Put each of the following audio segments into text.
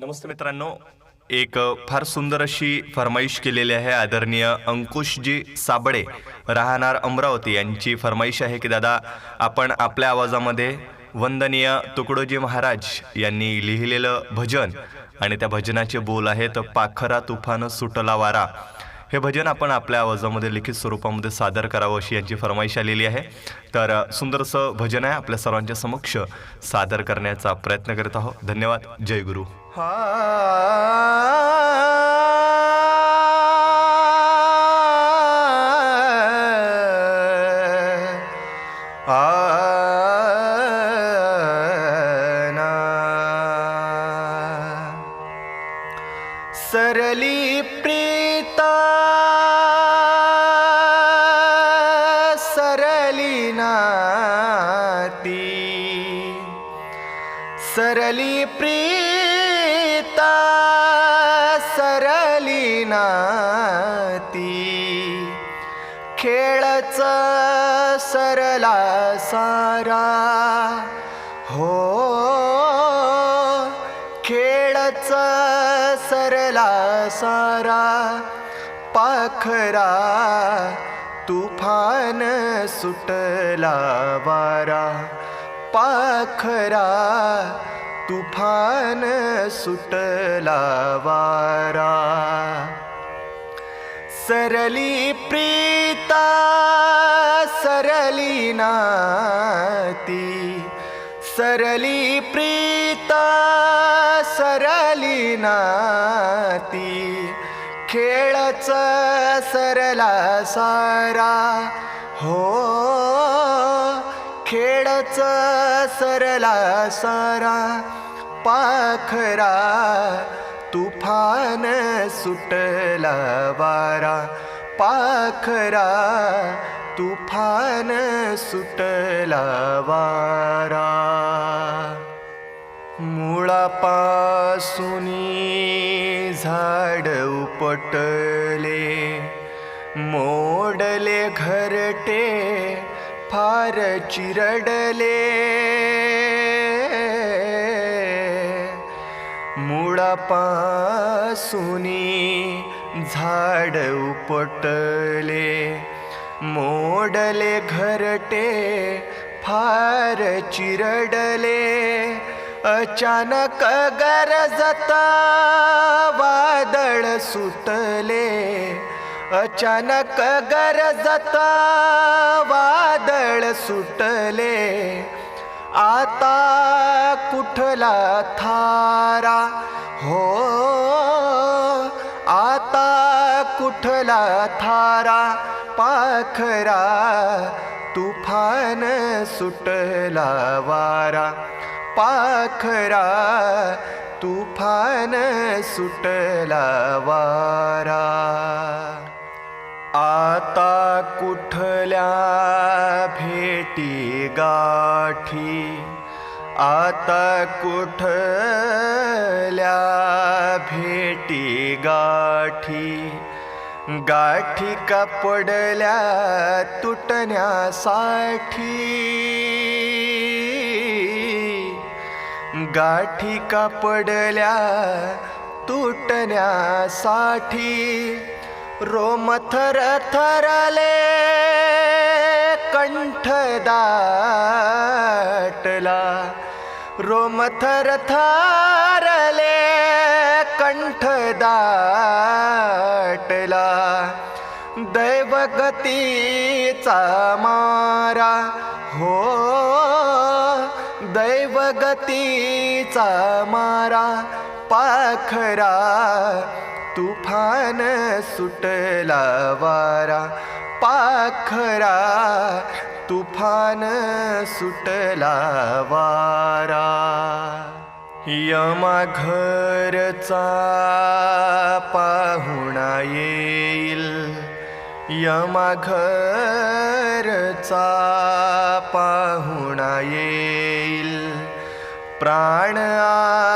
नमस्ते मित्रांनो. एक फार सुंदर अशी फरमाईश केलेली आहे आदरणीय अंकुशजी साबळे राहणार अमरावती. यांची फरमाईश आहे की दादा आपण आपल्या आवाजामध्ये वंदनीय तुकडोजी महाराज यांनी लिहिलेलं भजन आणि त्या भजनाचे बोल आहेत पाखरा तुफान सुटला वारा. हे भजन आपण आपल्या आवाजामध्ये लिखित स्वरूपामध्ये सादर करावं अशी यांची फरमाईश आलेली आहे. तर सुंदरसं भजन आहे आपल्या सर्वांच्या समक्ष सादर करण्याचा प्रयत्न करत आहोत. धन्यवाद. जय गुरु. सरली सरली प्रीता सरली नाती. खेळच सरला सारा. हो खेळच सरला सारा. पाखरा तुफान सुटला वारा. पाखरा तुफान सुटला वारा. सरली प्रीता सरली नाती. सरली प्रीता सरली नाती. खेळच सरला सारा. हो सरला सारा पाखरा तुफान सुटला वारा. पाखरा तुफान सुटला वारा. मुळापासूनी झाड उपटले मोडले घरटे फार चिरडले. मुळापासूनी झाड उपटले. मोडले घरटे फार चिरडले. अचानक गरजता वादळ सुटले. अचानक गरजता वादळ सुटले. आता कुठला थारा? हो आता कुठला थारा? पाखरा तुफान सुटला वारा. पाखरा तुफान सुटला वारा. कुठल्या भेटी गाठी? गाठी का पडल्या तुटण्यासाठी? गाठी का पडल्या तुटण्यासाठी? रोम थर थरले कंठ दाटला. रोम थर थरले कंठ दाटला दैवगतीचा मारा हो दैवगतीचा मारा पाखरा तुफान सुटला वारा पाखरा तुफान सुटला वारा. यमा घरचा पाहुणा येईल. यमा घरचा पाहुणा येईल. प्राण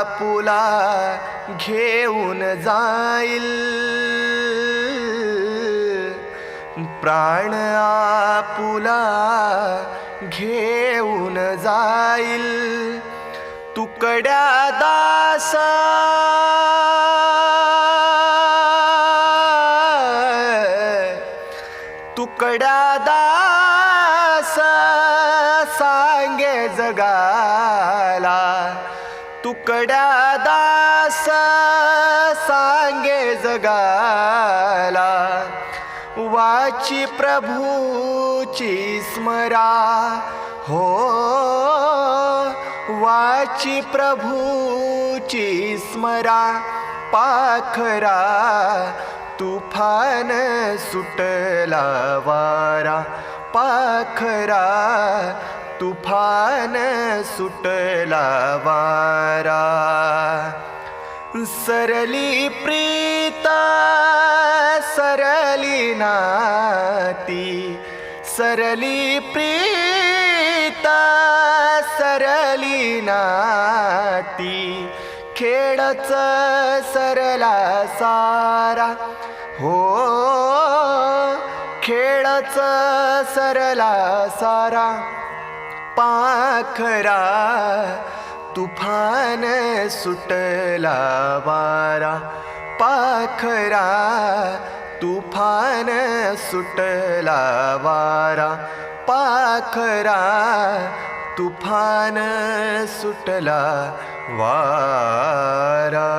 आपुला घेऊन जाईल. प्राण आपुला घेऊन जाईल. तुकड्या दास तुकड्या दास सांगे जगाला. तुकड्या दास सांगे जगाला. वाची प्रभूची स्मरा. हो वाची प्रभूची स्मरा. पाखरा तुफान सुटला वारा. पाखरा तुफान सुटला वारा. सरली प्रीता सरली नाती सरली प्रीता सरली नाती. खेळच सरला सारा हो खेळच सरला सारा. पाखरा तुफान सुटला वारा पाखरा तुफान सुटला वारा पाखरा तुफान सुटला वारा.